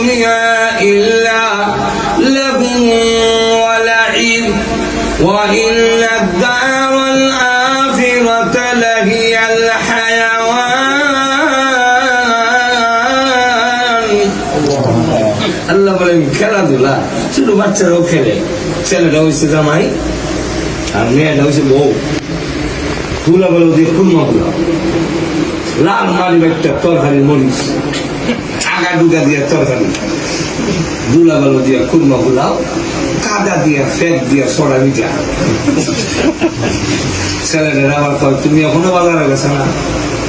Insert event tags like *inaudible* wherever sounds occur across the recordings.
الدنيا إلا لهو ولعب وإن الدار الآخرة لهي الحيوان আল্লাহ বলেন খেলাধুলা ছোট বাচ্চারাও খেলে ছেলেটা হয়েছে জামাই আর মেয়েটা হয়েছে বউ ফুলা বলে দিয়ে খুলমা ফুলা লাল মারি একটা তরকারি মরিচ আগা ডুগা দিয়ে তরকারি। দুলা বালু দিয়ে খুলমা ফুলাও কাদা দিয়ে দিয়ে সরা মিটা কয়, তুমি এখনও বাজারে গেছে না?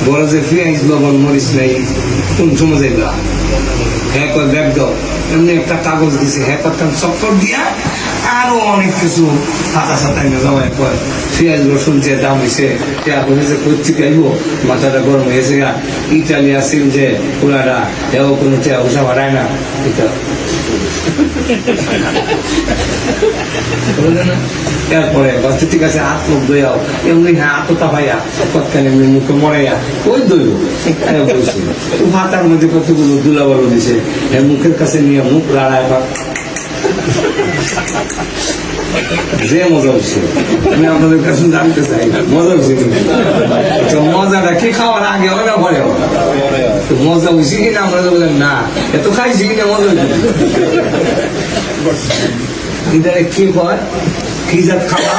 বলে যে পেঁয়াজ, লবণ, মরিচ নেই, কোন সময় যাইবা? হ্যাঁ কয়, ব্যাগ দাও। এমনি একটা কাগজ দিছে হ্যাঁ করতাম চক্কর দিয়া আরও অনেক কিছু হাতা সাতাই না জমায় কয় পেঁয়াজ, রসুন যে দাম হয়েছে এখন যে করছি খাইবো, মাথাটা গরম হয়েছে গা। ইটালি আসিল যে পুরাটা এও কোনো টিয়া উষা বাড়ায় না। এটা এরপরে বাচ্চা ঠিক আছে, হাত দইয়াও এমনি হ্যাঁ হাত ভাইয়া কতখানি এমনি মুখে মরাইয়া। ওই দইব বলছি। ভাতার মধ্যে কতগুলো দুলা বলো দিছে। হ্যাঁ মুখের কাছে নিয়ে মুখ লাড়ায় বা যে মজা হচ্ছে। আমি আপনাদের কাছে জানতে চাই, মজা হচ্ছে। তো মজাটা কি খাওয়ার আগে হয় না পরে হয়? তো মজা হয়েছে কিনা? আমরা বললেন না এত খাইছি কিনা, মজা হয়েছে ইদারে কি কয়? কি জাত খাওয়া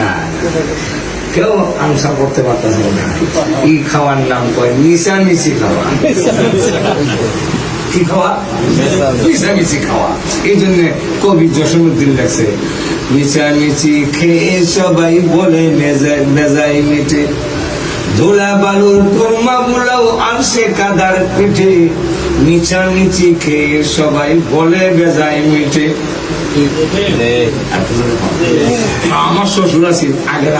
না কেউ আনসার করতে পারতেছে না। এই খাওয়ার নাম কয় নিশা নিশি খাওয়া কি খাওয়া? মিশামিশি খাওয়া। এই জন্য কবি জসীমুদ্দিন লেখছে মিশামিশি খেয়ে সবাই বলে মেজাই মেটে। ধুলা বালুর বুলাও কাদার পিঠে। খেয়ে সবাই বলে বেজাই মিটে। আমার শ্বশুর আছে আগের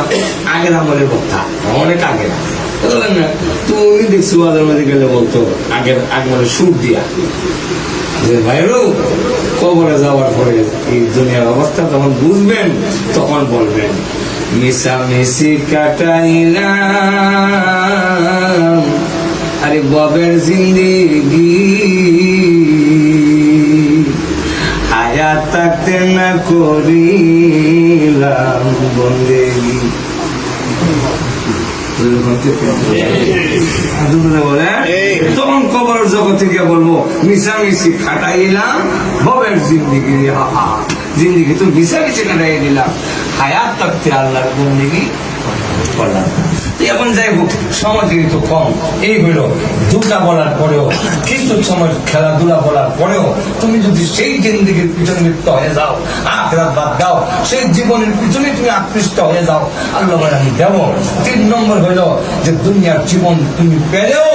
আগের আমলের কথা অনেক আগের। উনি দেখছি বাজার মধ্যে গেলে বলতো, আগের আগে মানে সুর দিয়া। যে ভাইরু, কবরে যাওয়ার পরে এই দুনিয়ার অবস্থা তখন বুঝবেন, তখন বলবেন মিশামিশি কাটাইলাম, আরে ববের জিন্দিগি হায়াত থাকতে না করিলাম বন্দেগি। বলে তখন কবর জগৎ থেকে বলব মিশামিশি খাটাইলাম ভবের জিন্দিগি জিন্দিগি তো মিশামিশি খাটাই দিলাম হায়াত থাকতে আল্লাহর বন্দিগি এখন যাই হোক সময় কিন্তু কম। এই হইল দুটা বলার পরেও কিছু সময় খেলাধুলা বলার পরেও তুমি যদি সেই জিন্দিগির পিছনে লিপ্ত হয়ে যাও আখরাত বাদ দাও, সেই জীবনের পিছনে তুমি আকৃষ্ট হয়ে যাও, আল্লাহ আমি দেব। তিন নম্বর হইল যে দুনিয়ার জীবন তুমি পেলেও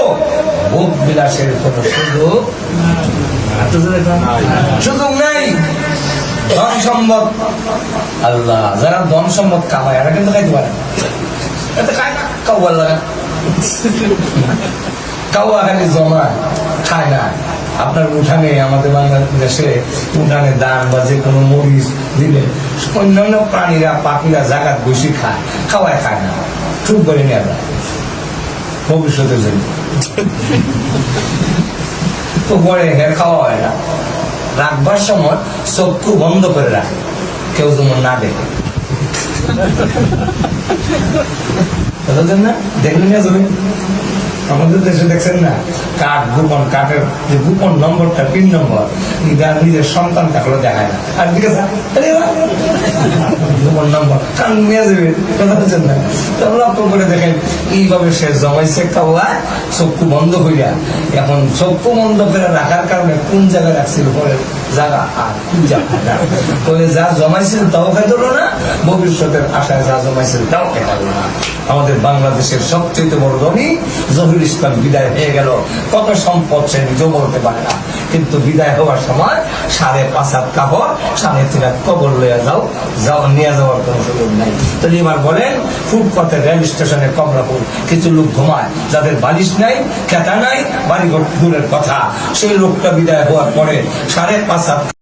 ভোগ বিলাসের কোনো সুযোগ সুযোগ নাই। ধন সম্পদ আল্লাহ, যারা ধন সম্পদ কামায়, এরা কিন্তু খাইতে পারে। এতে খায় না। কাউয়ার লাগা কাউয়া খালি জমায়, খায় না। আপনার উঠানে, আমাদের বাংলাদেশে উঠানে দান বা যে কোনো মরিচ দিলে অন্যান্য প্রাণীরা পাখিরা জাগাত বসে খায়, খাওয়ায় খায় না। চুপ করে নিয়ে যায় ভবিষ্যতের জন্য। তো পরে খাওয়া হয় না। রাখবার সময় চক্ষু বন্ধ করে রাখে। কেউ যেমন না দেখে। *laughs* না? দেখলেন না তুমি আমাদের দেশে দেখছেন না? কাঠ গোপন কাঠের যে গোপন নম্বরটা পিন নম্বর এটা নিজের সন্তান থাকলে দেখায় না। আর যা, গোপন নম্বর কান নিয়ে যাবে কথা বলছেন না। লক্ষ্য করে দেখেন এইভাবে সে জমাইছে কাউয়া চক্ষু বন্ধ করিয়া এখন চক্ষু বন্ধ করে রাখার কারণে কোন জায়গায় রাখছিল? পরে জায়গা আর কোন জায়গা যা জমাইছিল তাও খাইতে না ভবিষ্যতের আশায় যা জমাইছিল তাও খাইতে না। আমাদের বাংলাদেশের সবচেয়ে বড় ধনী জহির ইসলাম বিদায় হয়ে গেল। কত সম্পদ সে নিজেও বলতে পারে না। কিন্তু বিদায় হওয়ার সময় সাড়ে পাঁচ হাত কাপড়, সাড়ে তিন হাত কবর লইয়া যাও যাও, নিয়ে যাওয়ার কোনো সুযোগ নাই। তো এবার বলেন ফুটপাথের রেল স্টেশনে কমলাপুর কিছু লোক ঘুমায়। যাদের বালিশ নাই, খেতা নাই, বাড়িঘর দূরের কথা। সেই লোকটা বিদায় হওয়ার পরে সাড়ে পাঁচ হাত